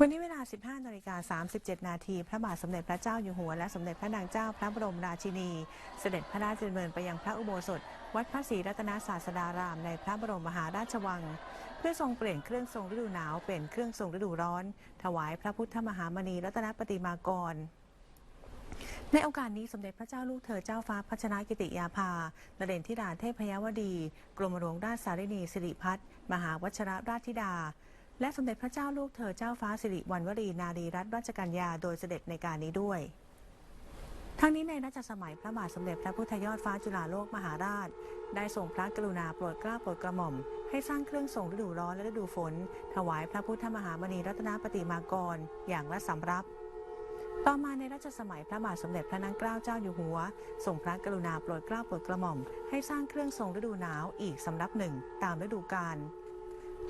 วันนี้เวลา 15นาฬิกา37 นาที พระบาทสมเด็จพระเจ้าอยู่หัว และสมเด็จพระนางเจ้าพระบรมราชินี เสด็จพระราชดำเนินไปยังพระอุโบสถ วัดพระศรีรัตนศาสดารามในพระบรมมหาราชวัง เพื่อทรงเปลี่ยนเครื่องทรงฤดูหนาวเป็นเครื่องทรงฤดูร้อน ถวายพระพุทธมหามณีรัตนปฏิมากรในโอกาสนี้สมเด็จพระเจ้าลูกเธอเจ้าฟ้าพัชรกิติยาภานเรนทิดาเทพยวดี กรมหลวงราชสารินีสิริพัฒน์มหาวชรราชธิดา และสมเด็จพระเจ้าลูกเธอเจ้าฟ้าสิริวัณวรีนารีรัตนราชกัญญาโดยเสด็จในการนี้ด้วย ทั้งนี้ในรัชสมัยพระบาทสมเด็จพระพุทธยอดฟ้าจุฬาโลกมหาราช ได้ทรงพระกรุณาโปรดเกล้าโปรดกระหม่อม ให้สร้างเครื่องทรงฤดูร้อนและฤดูฝน ถวายพระพุทธมหามณีรัตนปฏิมากร อย่างละสำรับต่อมาในรัชสมัยพระบาทสมเด็จพระนางเกล้าเจ้าอยู่หัวทรงพระกรุณาโปรดเกล้าโปรดกระหม่อม ให้สร้างเครื่องทรงฤดูหนาวอีกสำรับหนึ่งตามฤดูกาล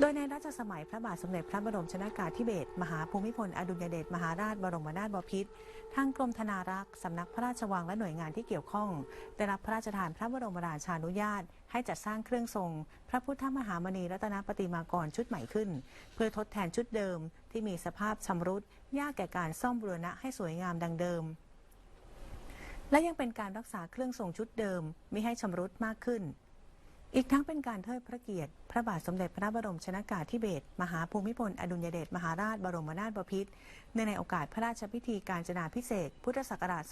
โดยในรัชสมัยพระบาทสมเด็จพระบรมชนากาธิเบศรมหาภูมิพลอดุลยเดชมหาราชบรมนาถบพิตรทางกรมธนารักษ์สำนักพระราชวังและหน่วยงานที่เกี่ยวข้อง ได้รับพระราชทานพระบรมราชานุญาต ให้จัดสร้างเครื่องทรง พระพุทธมหามณีรัตนปฏิมากรชุดใหม่ขึ้น เพื่อทดแทนชุดเดิมที่มีสภาพชำรุดยากแก่การซ่อมบูรณะให้สวยงามดังเดิมและยังเป็นการรักษาเครื่องทรงชุดเดิมไม่ให้ชำรุดมากขึ้น อีกทั้งเป็นการเทิดพระเกียรติ พระบาทสมเด็จพระบรมชนากาธิเบศรมหาภูมิพล อดุลยเดชมหาราชบรมนาถบพิตรเนื่องในโอกาสพระราชพิธีการจนาพิเศษ พุทธศักราช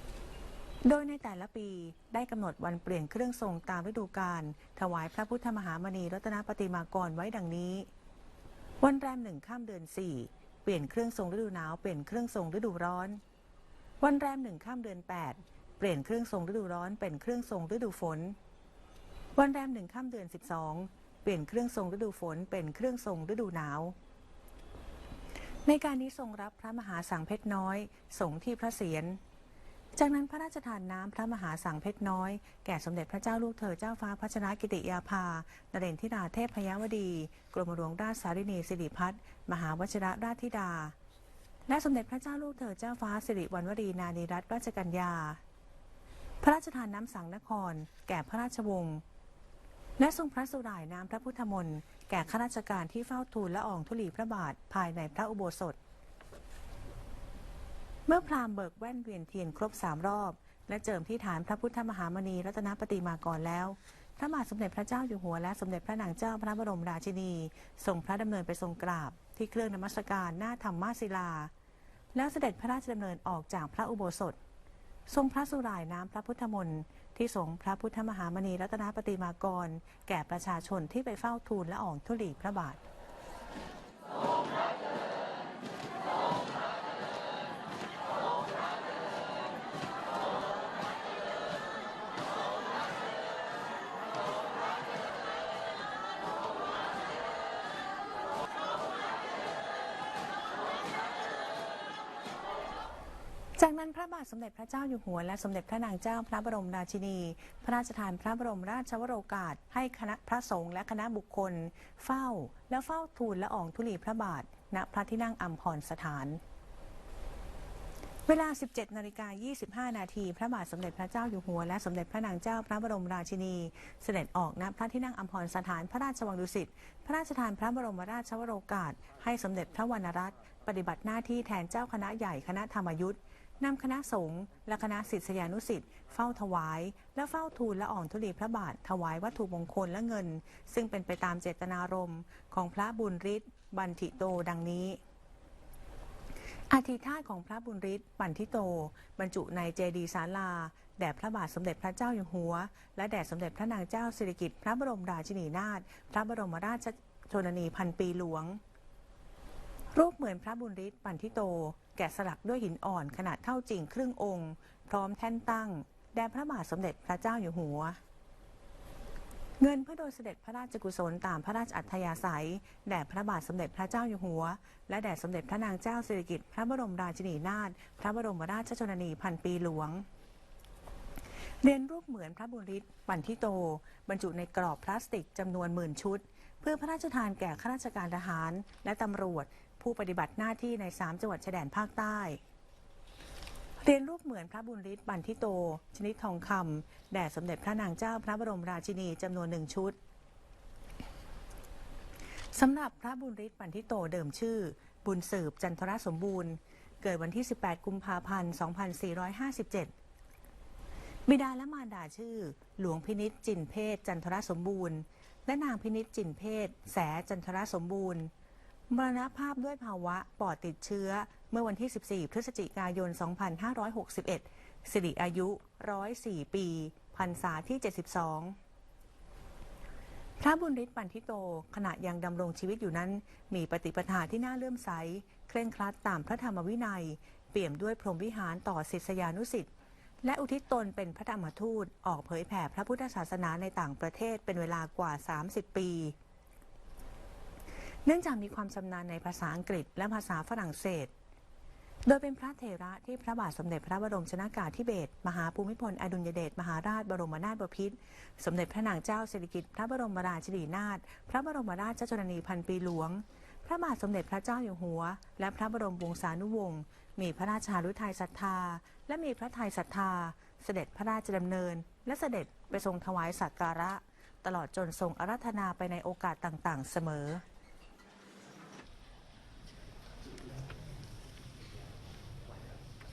2539 โดยในแต่ละปีได้กำหนดวันเปลี่ยนเครื่องทรงตามฤดูกาลถวายพระพุทธมหามณีรัตนปฏิมากรไว้ดังนี้ วันแรมหนึ่งข้ามเดือนสี่เปลี่ยนเครื่องทรงฤดูหนาวเป็นเครื่องทรงฤดูร้อน วันแรมหนึ่งข้ามเดือนแปด เปลี่ยนเครื่องทรงฤดูร้อนเป็นเครื่องทรงฤดูฝน วันแรมหนึ่งข้ามเดือนสิบสองเปลี่ยนเครื่องทรงฤดูฝนเป็นเครื่องทรงฤดูหนาว ในการนี้ทรงรับพระมหาสังเพชรน้อยสงที่พระเศียรจากนั้นพระราชทานน้ำพระมหาสังเพชรน้อย แก่สมเด็จพระเจ้าลูกเธอเจ้าฟ้าพัชรกิติยาภานเรนทิราเทพพยวดี กรมหลวงราชสารินีสิริพัฒน์มหาวชิระราชธิดา และสมเด็จพระเจ้าลูกเธอเจ้าฟ้าสิริวัณวรีนานีรัตนราชกัญญา ระราชทานน้ำสังนคร แก่พระราชวงศ์และทรงพระสุรายน้ำพระพุทธมนต์แก่ข้าราชการที่เฝ้าทูลละอองธุลีพระบาทภายในพระอุโบสถ เมื่อพราหมณ์เบิกแว่นเวียนเทียนครบสามรอบ และเจิมที่ฐานพระพุทธมหามณีรัตนปฏิมากรแล้ว พระบาทสมเด็จพระเจ้าอยู่หัวและสมเด็จพระนางเจ้าพระบรมราชินีทรงพระดำเนินไปทรงกราบ ที่เครื่องนมัสการหน้าธรรมาศิลา แล้วเสด็จพระราชดำเนินออกจากพระอุโบสถ ทรงพระสุรายน้ำพระพุทธมนต์ที่สงพระพุทธมหามณีรัตนปฏิมากร แก่ประชาชนที่ไปเฝ้าทูลและอ่องทุลีพระบาท จานพระบาทสมเด็จพระเจ้าอยู่หัวและสมเด็จพระนางเจ้าพระบรมราชินี พระราชทานพระบรมราชวโรกาส ให้คณะพระสงฆ์และคณะบุคคล เฝ้า และเฝ้าทูลละอองธุลีพระบาท ณพระที่นั่งอัมพรสถาน เวลา 17นาฬิกา25 นาที พระบาทสมเด็จพระเจ้าอยู่หัว และสมเด็จพระนางเจ้าพระบรมราชินี เสด็จออกณพระที่นั่งอัมพรสถานพระราชวังดุสิต พระราชทานพระบรมราชวโรกาส ให้สมเด็จพระวรรณรัตน์ปฏิบัติหน้าที่แทนเจ้าคณะใหญ่คณะธรรมยุทธ์ นำคณะสงฆ์และคณะศิษยานุศิษย์เฝ้าถวาย และเฝ้าทูลละอ่อนธุลีพระบาท ถวายวัตถุมงคลและเงิน ซึ่งเป็นไปตามเจตนารมณ์ของพระบุญฤทธิ์บันทิโตดังนี้อาทิธาตของพระบุญฤทธิ์บันทิโต บรรจุในเจดีย์ศาลา แด่พระบาทสมเด็จพระเจ้าอยู่หัว และแด่สมเด็จพระนางเจ้าสิริกิติ์พระบรมราชินีนาถพระบรมราชชนนีพันปีหลวง รูปเหมือนพระบุญฤทธิ์ปันทิโต แกะสลักด้วยหินอ่อนขนาดเท่าจริงครึ่งองค์ พร้อมแท่นตั้ง แด่พระบาทสมเด็จพระเจ้าอยู่หัว เงินเพื่อโดยเสด็จพระราชกุศลตามพระราชอัธยาศัย แด่พระบาทสมเด็จพระเจ้าอยู่หัว และแด่สมเด็จพระนางเจ้าสิริกิติ์พระบรมราชินีนาถพระบรมราชชนนีพันปีหลวงเรียนรูปเหมือนพระบุญฤทธิ์ปันทิโต บรรจุในกรอบพลาสติกจำนวนหมื่นชุด เพื่อพระราชทานแก่ข้าราชการทหารและตำรวจ ผู้ปฏิบัติหน้าที่ใน 3 จังหวัดชายแดนภาคใต้เรียนรูปเหมือนพระบุญฤทธิ์ปันทิโต ชนิดทองคำแด่สมเด็จพระนางเจ้าพระบรมราชินีจำนวนหนึ่งชุดสำหรับพระบุญฤทธิ์ปันทิโตเดิมชื่อ บุญสืบจันทรสมบูรณ์ เกิดวันที่ 18 กุมภาพันธ์ 2457 บิดาและมารดาชื่อ หลวงพินิจจินเพศจันทรสมบูรณ์ และนางพินิจจินเพศแสจันทรสมบูรณ์ มรณภาพด้วยภาวะปอดติดเชื้อ เมื่อวันที่ 14 พฤศจิกายน 2561 สิริอายุ 104 ปี พรรษาที่ 72 พระบุญฤทธิ์ปันทิโต ขณะยังดำรงชีวิตอยู่นั้น มีปฏิปทาที่น่าเลื่อมใส เคร่งครัดตามพระธรรมวินัย เปี่ยมด้วยพรหมวิหารต่อศิษยานุสิษย์และอุทิศตนเป็นพระธรรมทูต ออกเผยแผ่พระพุทธศาสนาในต่างประเทศเป็นเวลากว่า 30 ปี เนื่องจากมีความชำนาญในภาษาอังกฤษและภาษาฝรั่งเศส โดยเป็นพระเถระที่พระบาทสมเด็จพระบรมชนากาธิเบศรมหาภูมิพลอดุลยเดชมหาราชบรมนาถบพิตรสมเด็จพระนางเจ้าสิริกิติ์พระบรมราชินีนาถพระบรมราชชนนีพันปีหลวง พระบาทสมเด็จพระเจ้าอยู่หัว และพระบรมวงศานุวงศ์มีพระราชาฤทัยศรัทธา และมีพระทัยศรัทธา เสด็จพระราชดำเนิน และเสด็จไปทรงถวายสักการะ ตลอดจนทรงอารัธนาไปในโอกาสต่างๆ เสมอ